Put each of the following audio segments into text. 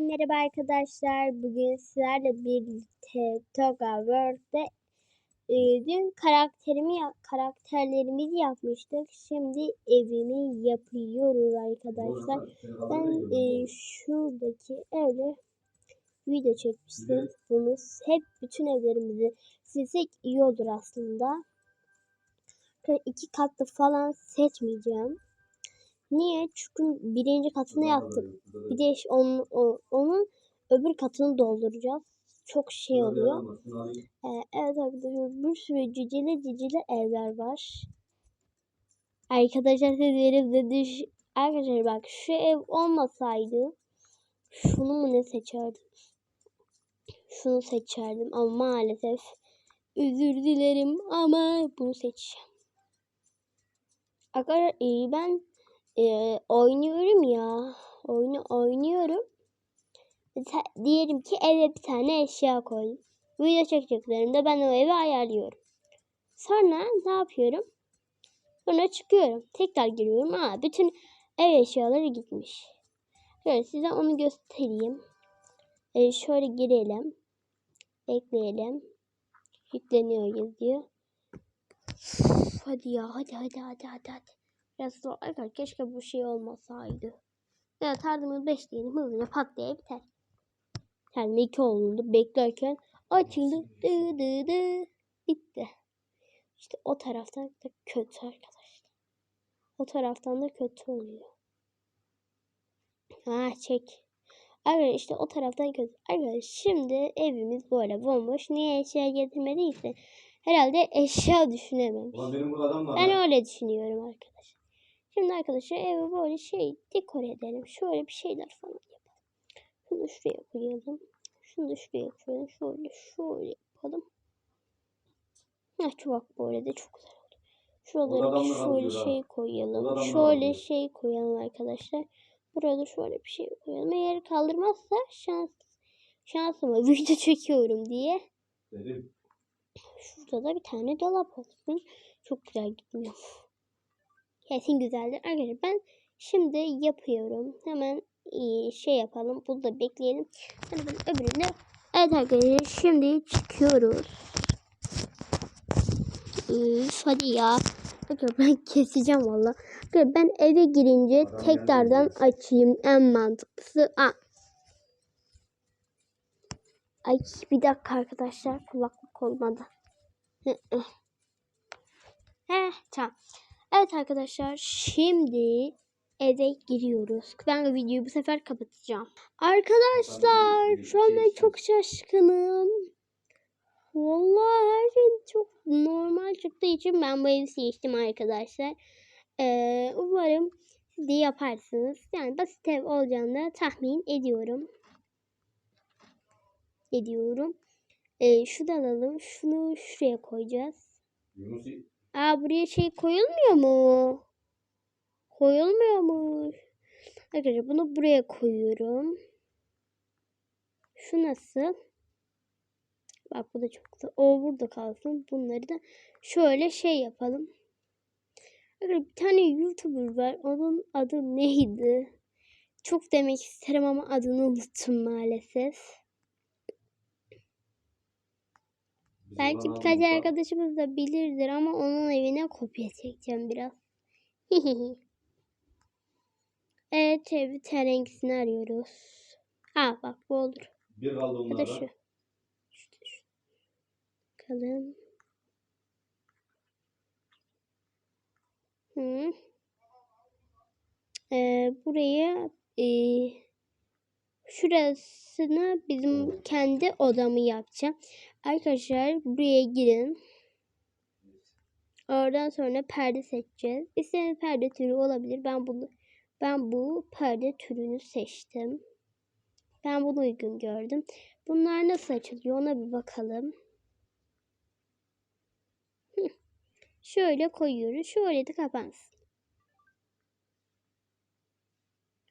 merhaba arkadaşlar. Bugün sizlerle birlikte Toga World'de e, dün karakterimi karakterlerimizi yapmıştık. Şimdi evimi yapıyoruz arkadaşlar. Ben e, şuradaki evde video çekmiştim. Bunu hep bütün evlerimizi silsek iyi olur aslında. Şöyle iki katlı falan seçmeyeceğim. Niye? Çünkü birinci katını yaptık. Bir de onun, onun öbür katını dolduracağız. Çok şey oluyor. Ee, evet arkadaşlar bir sürü cicili cicili evler var. Arkadaşlar sizlerim de düş... Arkadaşlar bak şu ev olmasaydı şunu mu ne seçerdim? Şunu seçerdim ama maalesef özür dilerim ama bunu seçeceğim. Arkadaşlar iyi ben e, oynuyorum ya. Oyunu oynuyorum. Mesela diyelim ki eve bir tane eşya koydum. Video çekeceklerimde ben o evi ayarlıyorum. Sonra ne yapıyorum? Sonra çıkıyorum. Tekrar giriyorum. Aa, bütün ev eşyaları gitmiş. Şöyle size onu göstereyim. Ee, şöyle girelim. Ekleyelim. Yükleniyor yazıyor. Hadi ya hadi hadi hadi hadi hadi. Biraz zor. Arkadaşlar keşke bu şey olmasaydı. Ya tardımız 5 diyelim hızlıca pat diye biter. Yani 2 oldu beklerken açıldı. Dı dı dı. Bitti. İşte o taraftan da kötü arkadaşlar. O taraftan da kötü oluyor. Ha çek. Arkadaşlar işte o taraftan kötü. Arkadaşlar şimdi evimiz böyle bomboş. Niye eşya getirmediyse herhalde eşya düşünememiş. Ulan benim burada adam var. Ben öyle düşünüyorum arkadaşlar. Şimdi arkadaşlar evi böyle şey dekor edelim. Şöyle bir şeyler falan yapalım. Şunu şuraya koyalım. Şunu da şuraya koyalım. Şöyle şöyle yapalım. Heh, şu bak böyle de çok güzel oldu. Şuralara şöyle şey koyalım. Şöyle şey koyalım arkadaşlar. Burada şöyle bir şey koyalım. Eğer kaldırmazsa şans şansıma video çekiyorum diye. Dedim. Şurada da bir tane dolap olsun. Çok güzel gitmiyor. Kesin güzeldir. Arkadaşlar ben şimdi yapıyorum. Hemen şey yapalım. Bunu da bekleyelim. Hadi ben öbürünü. Evet arkadaşlar şimdi çıkıyoruz. Üf, hadi ya. Arkadaşlar ben keseceğim valla. Ben eve girince Adam tekrardan açayım. En mantıklısı. Aa. Ay bir dakika arkadaşlar. Kulaklık olmadı. Heh, tamam. Evet arkadaşlar şimdi eve giriyoruz. Ben de videoyu bu sefer kapatacağım. Arkadaşlar şu an ben çok şaşkınım. Vallahi her şey çok normal çıktığı için ben bu evi seçtim arkadaşlar. Ee, umarım siz de yaparsınız. Yani basit ev olacağını tahmin ediyorum. Ediyorum. Ee, şunu alalım. Şunu şuraya koyacağız. Yunus Aa buraya şey koyulmuyor mu? Koyulmuyormuş. Arkadaşlar bunu buraya koyuyorum. Şu nasıl? Bak bu da çok güzel. O burada kalsın. Bunları da şöyle şey yapalım. Arkadaşlar bir tane YouTuber var. Onun adı neydi? Çok demek isterim ama adını unuttum maalesef. Bizim Belki birkaç var. arkadaşımız da bilirdir ama onun evine kopya çekeceğim biraz. evet bir tane rengisini arıyoruz. Ha bak bu olur. Bir kaldı Ya da şu. Şu da şu. Bakalım. Hı. Ee, burayı e, şurasını bizim kendi odamı yapacağım. Arkadaşlar buraya girin. Oradan sonra perde seçeceğiz. İstediğiniz perde türü olabilir. Ben bunu ben bu perde türünü seçtim. Ben bunu uygun gördüm. Bunlar nasıl açılıyor ona bir bakalım. Şöyle koyuyoruz. Şöyle de kapansın.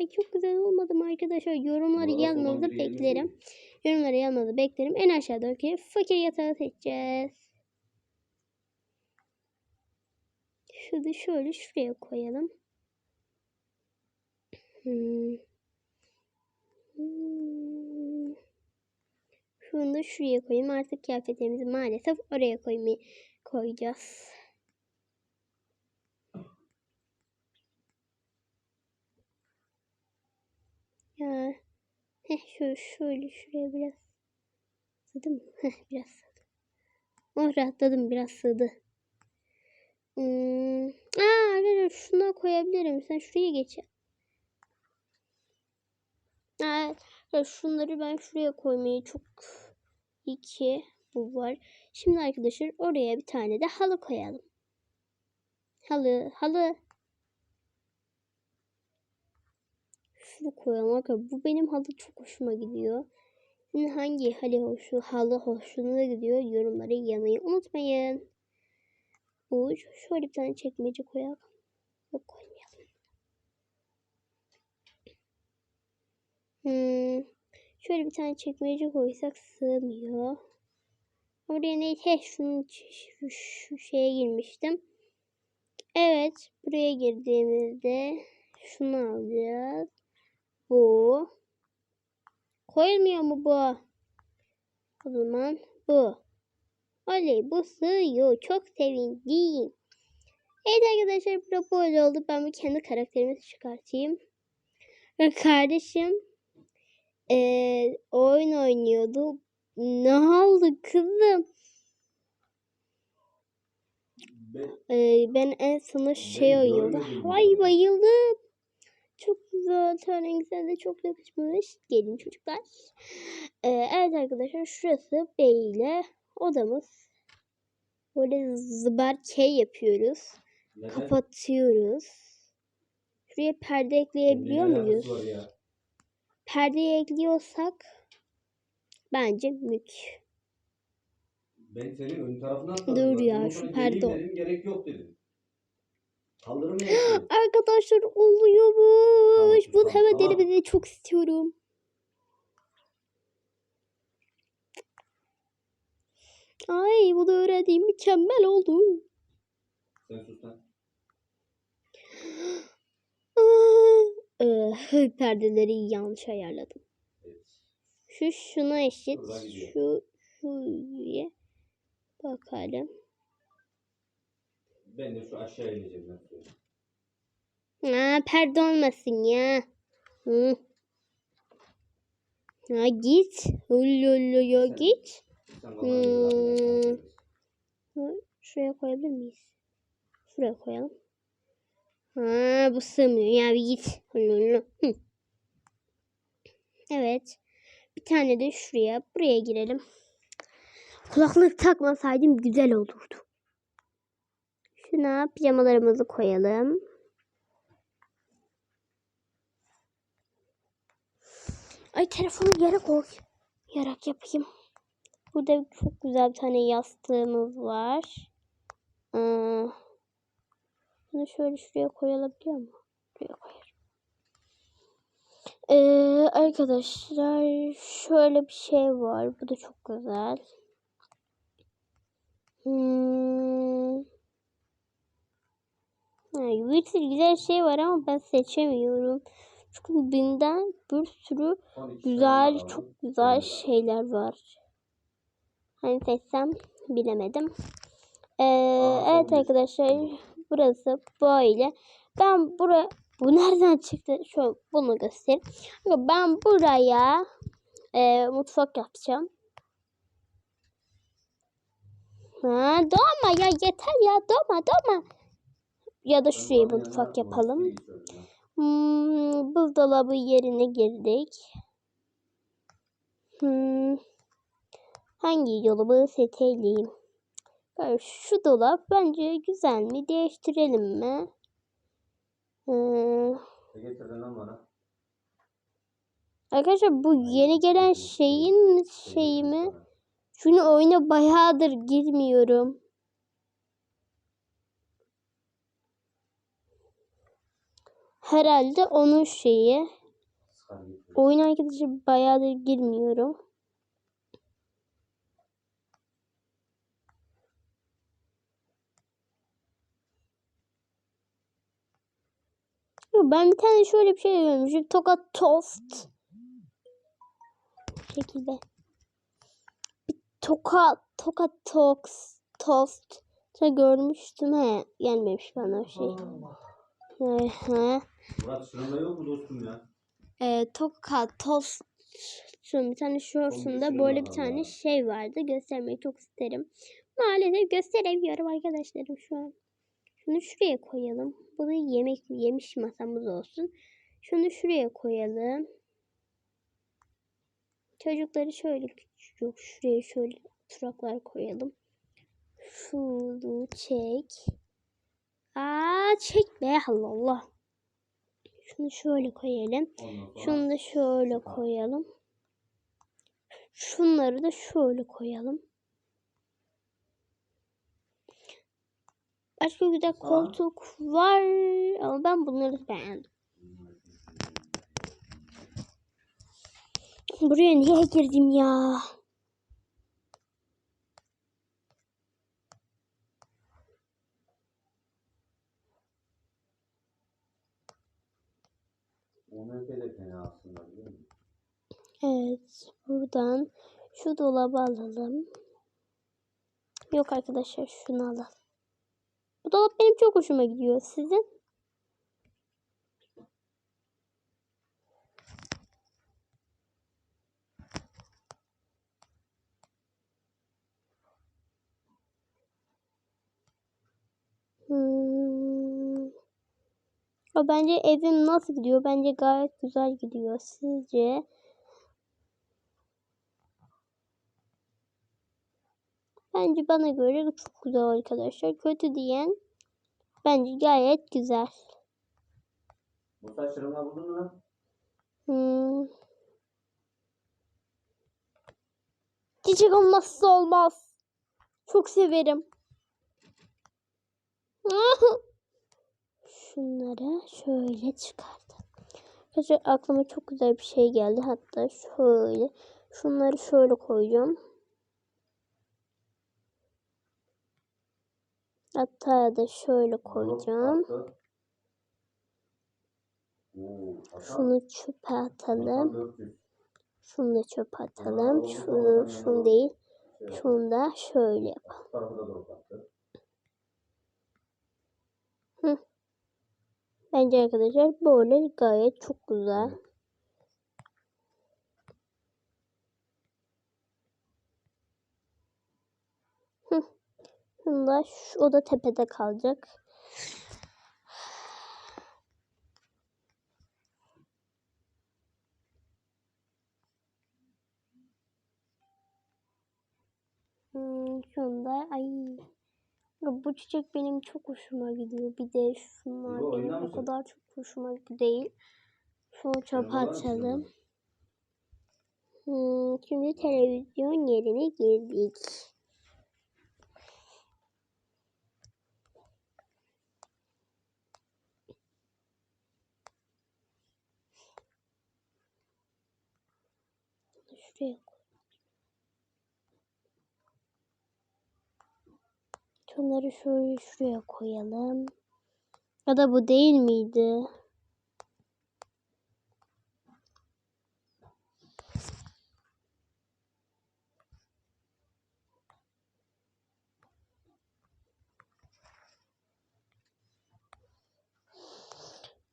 Ay çok güzel olmadı mı arkadaşlar? Yorumları yazmanızı beklerim. Yorumları yazmanızı beklerim. En aşağıdaki fakir yatağı seçeceğiz. Şunu şöyle şuraya koyalım. Hmm. Hmm. Bunu da şuraya koyayım. Artık kıyafetlerimizi maalesef oraya koymayı koyacağız. Ya. Heh, şu şöyle şuraya biraz sığdı mı? Heh, biraz sığdı. Oh rahatladım biraz sığdı. Hmm. Aa, arkadaşlar şuna koyabilirim. Sen şuraya geç. Ya şunları ben şuraya koymayı çok iyi ki bu var. Şimdi arkadaşlar oraya bir tane de halı koyalım. Halı, halı. Şunu koyalım arkadaşlar. Bu benim halı çok hoşuma gidiyor. Sizin hangi halı hoşu, halı hoşunuza gidiyor yorumlara yazmayı unutmayın. Bu şöyle bir tane çekmece koyalım. Yok koymayalım. Hmm, şöyle bir tane çekmece koysak sığmıyor. Oraya neyse şunun şu, şu şeye girmiştim. Evet buraya girdiğimizde şunu alacağız. Bu. Koyulmuyor mu bu? O zaman bu. Oley bu sığıyor. Çok sevindim. Evet arkadaşlar bu böyle oldu. Ben bir kendi karakterimi çıkartayım. Ve kardeşim eee, oyun oynuyordu. Ne oldu kızım? Ben, Eee, ben en sona şey Ben oynuyordum. görmedim Ay ya. bayıldım. Çok güzel. Törengüzel de çok yakışmış. Gelin çocuklar. Eee, evet arkadaşlar şurası böyle odamız. Böyle zıbarkey yapıyoruz. neden? Kapatıyoruz. Şuraya perde ekleyebiliyor Kendine muyuz? Perdeyi ekliyorsak bence mük. Ben senin ön tarafına atladım. Dur ya, şu perde gerek yok dedim. Arkadaşlar oluyormuş. Tamam, Bunu tamam, hemen tamam. denemeni çok istiyorum. Ay bunu öğrendiğim mükemmel oldu. Sen sus lan. Ee, perdeleri yanlış ayarladım. Evet. Şu şuna eşit. Şu şuraya bakalım. Ben de şu aşağı ineceğim. söyleyeyim. Aa, perde olmasın ya. Hı. Ha git. Sen- git. Sen ben Hı, Şuraya koyabilir miyiz? Şuraya koyalım. Ha bu sığmıyor ya bir git. Ululu. Hı. Evet. Bir tane de şuraya. Buraya girelim. Kulaklık takmasaydım güzel olurdu. Şuna pijamalarımızı koyalım. Ay telefonu yere koy. Yarak yapayım. Burada çok güzel bir tane yastığımız var. Ee, bunu şöyle şuraya koyulabiliyor mu? Buraya koyarım. Ee, arkadaşlar şöyle bir şey var. Bu da çok güzel. Hmm. Yani bir sürü güzel şey var ama ben seçemiyorum. Çünkü binden bir sürü 12 güzel, çok güzel şeyler var. Hani seçsem bilemedim. Ee, Aa, evet arkadaşlar burası böyle. Ben bura bu nereden çıktı? Şu bunu göstereyim. Ben buraya e, mutfak yapacağım. Ha, doğma ya yeter ya doğma doğma. Ya da şuraya mutfak yapalım. Hmm, buzdolabı yerine girdik. Hmm, hangi dolabı seçelim? Şu dolap bence güzel mi? Değiştirelim mi? Hmm, bana? arkadaşlar bu yeni gelen şeyin şeyi mi? Çünkü oyuna bayağıdır girmiyorum. Herhalde onun şeyi. Oyun arkadaşı bayağıdır girmiyorum. Yo, Ben bir tane şöyle bir şey görmüşüm. Tokat tost. Bu şekilde. Toka Toka Toks Tost da görmüştüm he gelmemiş bana o şey. Allah. Murat sırada yok mu dostum ya? e, Toka Tost şu bir tane düşünün böyle bir tane şey vardı. Göstermeyi çok isterim. Maalesef gösteremiyorum arkadaşlarım şu an. Şunu şuraya koyalım. Bu da yemek yemiş masamız olsun. Şunu şuraya koyalım. Çocukları şöyle küçük yok. Şuraya şöyle oturaklar koyalım. Şunu çek. Aa çek be Allah Allah. Şunu şöyle koyalım. Şunu da şöyle koyalım. Şunları da şöyle koyalım. Başka güzel koltuk var ama ben bunları beğendim. Buraya niye girdim ya? OMP de fena aslında biliyor musun? Evet, buradan şu dolabı alalım. Yok arkadaşlar şunu alalım. Bu dolap benim çok hoşuma gidiyor. Sizin? O bence evim nasıl gidiyor? Bence gayet güzel gidiyor. Sizce? Bence bana göre çok güzel arkadaşlar. Kötü diyen bence gayet güzel. Musa şırınga buldun mu? Hmm. Çiçek olmazsa olmaz. Çok severim. Şunları şöyle çıkardım. Arkadaşlar aklıma çok güzel bir şey geldi. Hatta şöyle. Şunları şöyle koyacağım. Hatta da şöyle koyacağım. Şunu çöpe atalım. 400. Şunu da çöpe atalım. Şunu, şunu değil. Şunu da şöyle yapalım. bu tarafı da drop attı. Bence arkadaşlar böyle gayet çok güzel. Evet. Şunu da şu, o da tepede kalacak. Hmm, şunu da ay ya bu çiçek benim çok hoşuma gidiyor. Bir de şunlar İbo, benim o kadar çok hoşuma değil. Şunu çöpe Şırınga var mı atalım. şırınga? Hmm, şimdi televizyon yerine girdik. Şuraya koy. Şunları şöyle şuraya koyalım. Ya da bu değil miydi?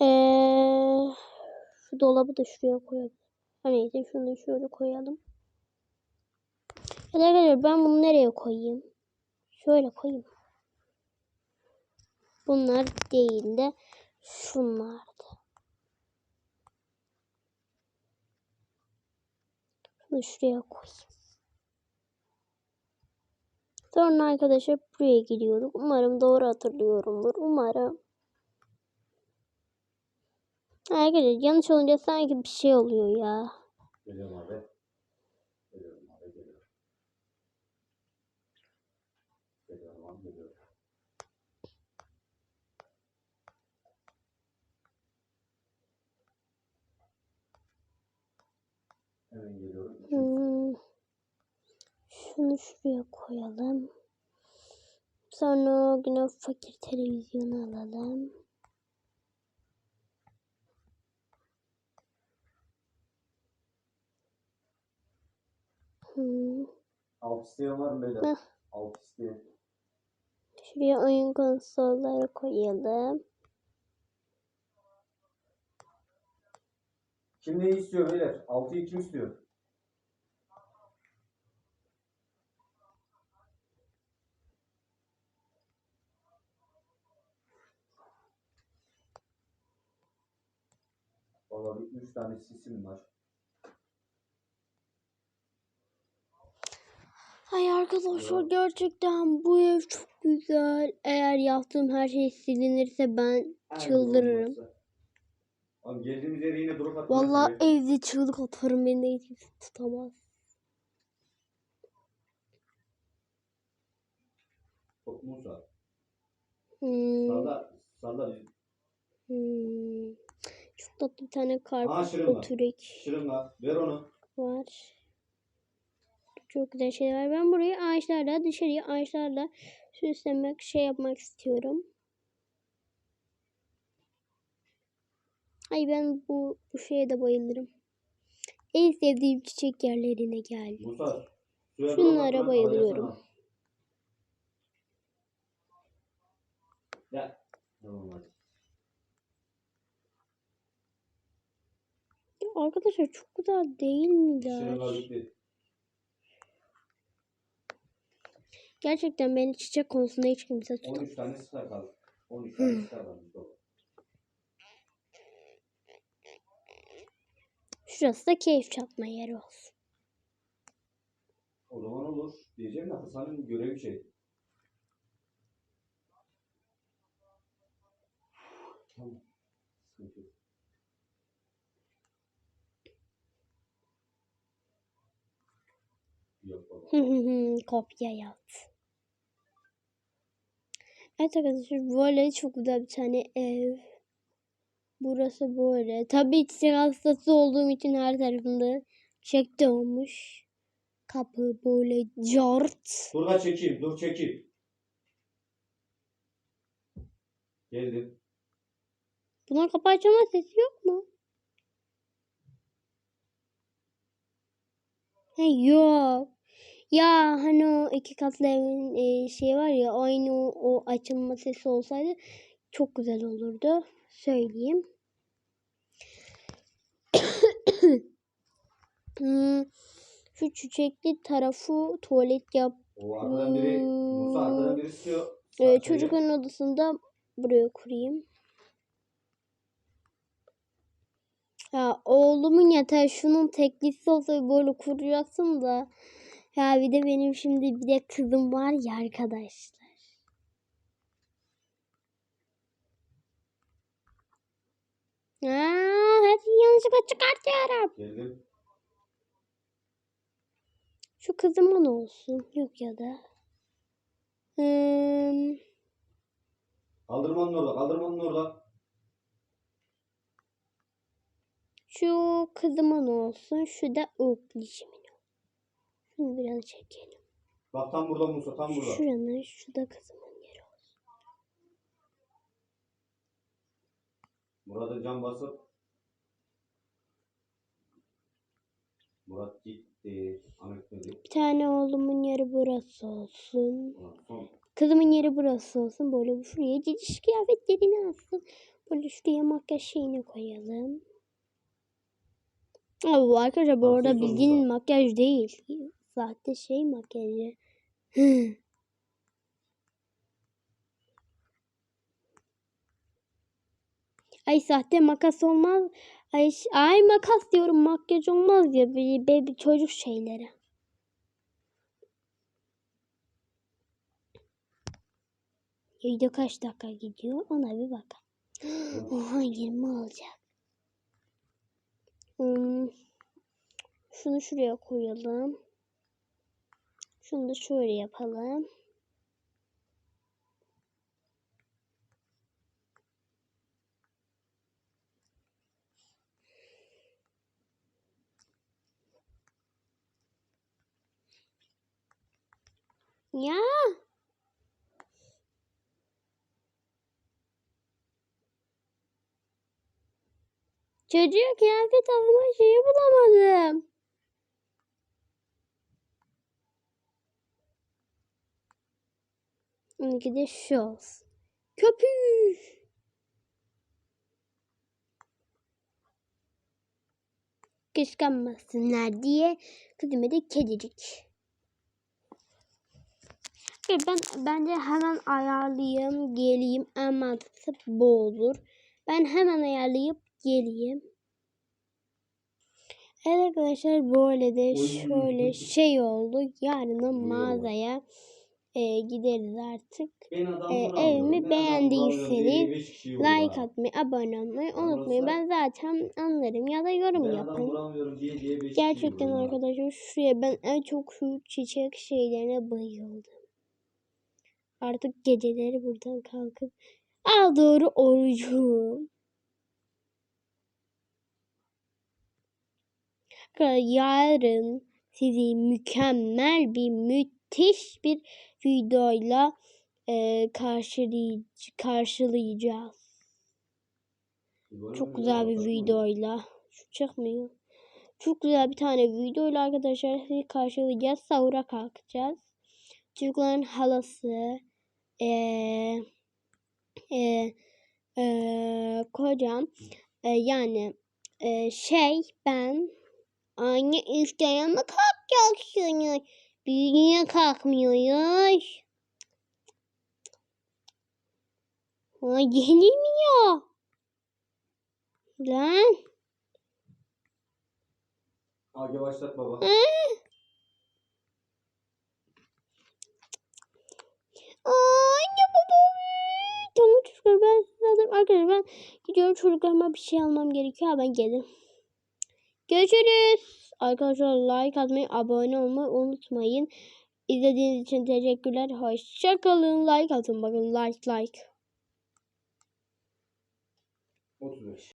Ee, şu dolabı da şuraya koyalım. Ha neyse şunu şöyle koyalım. Ya da arkadaşlar ben bunu nereye koyayım? Şöyle koyayım. Bunlar değil de şunlardı. Şunu şuraya koyayım. Sonra arkadaşlar buraya gidiyorduk. Umarım doğru hatırlıyorumdur. Umarım. Arkadaşlar yanlış olunca sanki bir şey oluyor ya. Geliyorum abi. Geliyorum abi geliyorum. Abi geliyorum. Hemen geliyorum. Hmm. Şunu şuraya koyalım. Sonra yine fakir televizyonu alalım. Hmm. Alt isteyen var mı beyler? Alt isteyen. Şuraya oyun konsolları koyalım. Kim ne istiyor beyler? Altıyı kim istiyor? Vallahi bir üç tane sisim var. Ay arkadaşlar gerçekten bu ev çok güzel. Eğer yaptığım her şey silinirse ben Her çıldırırım. olmazsa. Oğlum geldiğimiz yere yine drop atmak Vallahi evde çığlık atarım beni de hiç kimse tutamaz. Top Musa. Hmm, Salla. Salla. hmm. Çok tatlı bir tane Aa, karpuz şırınga. oturek Şırınga. Ver onu. var. Çok güzel şeyler var. Ben burayı ağaçlarla dışarıya ağaçlarla süslemek şey yapmak istiyorum. Ay ben bu, bu şeye de bayılırım. En sevdiğim çiçek yerlerine geldim. Musa. Şunlara bayılıyorum. Tamam. Ya arkadaşlar çok güzel değil Şırınga miler? Gerçekten beni çiçek konusunda hiç kimse tutamaz. 13 tane star kaldı. 13 tane star kaldı. Doğru. Şurası da keyif çatma yeri olsun. O zaman olur. Diyeceğim de Hasan'ın görevi şey. Tamam. Kopya yap. Evet arkadaşlar böyle çok güzel bir tane ev. Burası böyle. Tabii çiçek hastası olduğum için her tarafında çiçek de olmuş. Kapı böyle cart. Dur da çekeyim. Dur çekeyim. Geldim. Bunun kapı açılma sesi yok mu? He yok. Ya hani o iki katlı evin e, şey var ya aynı o, o açılma sesi olsaydı çok güzel olurdu. Söyleyeyim. Hmm, Şu çiçekli tarafı tuvalet yap. O arkadan biri, Musa arkadan biri istiyor. Ee, çocukların odasında buraya kurayım. Ya oğlumun yatağı şunun teklisi olsa böyle kuracaksın da. Ya bir de benim şimdi bir de kızım var ya arkadaşlar. Aa, hadi yanlışlıkla çıkartıyorum. Geldim. Şu kızımın olsun. Yok ya da. Hmm, Kaldırmanın orada. Kaldırmanın orada. Şu kızımın olsun. Şu da oklişimin olsun. Şunu biraz çekelim. Bak tam burada Musa. Tam burada. Şuranın şu da kızımın yeri olsun. Murat'a cam basıp Murat gitti. Ahmet dedi. Bir tane oğlumun yeri burası olsun. Son. Kızımın yeri burası olsun. Böyle şuraya ciciş kıyafetlerini alsın. Böyle şuraya makyaj şeyini koyalım. Bu arkadaşlar bu arada olsun bildiğin makyaj değil. Sahte şey makyajı. Ay sahte makas olmaz. Ay, ay makas diyorum makyaj olmaz ya baby çocuk şeyleri. Video kaç dakika gidiyor ona bir bak. Oha 20 olacak. Hmm, Şunu şuraya koyalım. Şunu da şöyle yapalım. Ya. Çocuğa kıyafet alma şeyi bulamadım. Onunki de şu olsun. Köpüş. Kıskanmasınlar diye kızıma da kedicik. Evet, Ben bence hemen ayarlayayım, geleyim. En mantıklısı bu olur. Ben hemen ayarlayıp geleyim. Evet arkadaşlar böyle de şöyle şey oldu. Yarın mağazaya e, gideriz artık. Vuramıyorum, evimi beğendiyseniz Like atmayı, abone olmayı unutmayın. Ben zaten anlarım ya da yorum yapın. Gerçekten arkadaşlar şuraya ben en çok şu çiçek şeylerine bayıldım. Artık geceleri buradan kalkıp al doğru orucum. Yarın sizi mükemmel bir müthiş bir videoyla e, karşılay- karşılayacağız. Çok mi güzel bir videoyla. Şu çıkmıyor. Çok güzel bir tane videoyla arkadaşlar sizi karşılayacağız. Sahura kalkacağız. Çocukların halası eee eee eee kocam eee, yani eee, şey ben anne iftara mı kalkacaksınız? Biz niye kalkmıyoruz? Ha, gelmiyor. Lan. Hadi başlat baba. Hı? Anne baba. Tamam çocuklar ben zaten arkadaşlar ben gidiyorum çocuklarıma bir şey almam gerekiyor. Ben gelirim. Görüşürüz. Arkadaşlar like atmayı, abone olmayı unutmayın. İzlediğiniz için teşekkürler. Hoşçakalın. Like atın bakın like like. 35.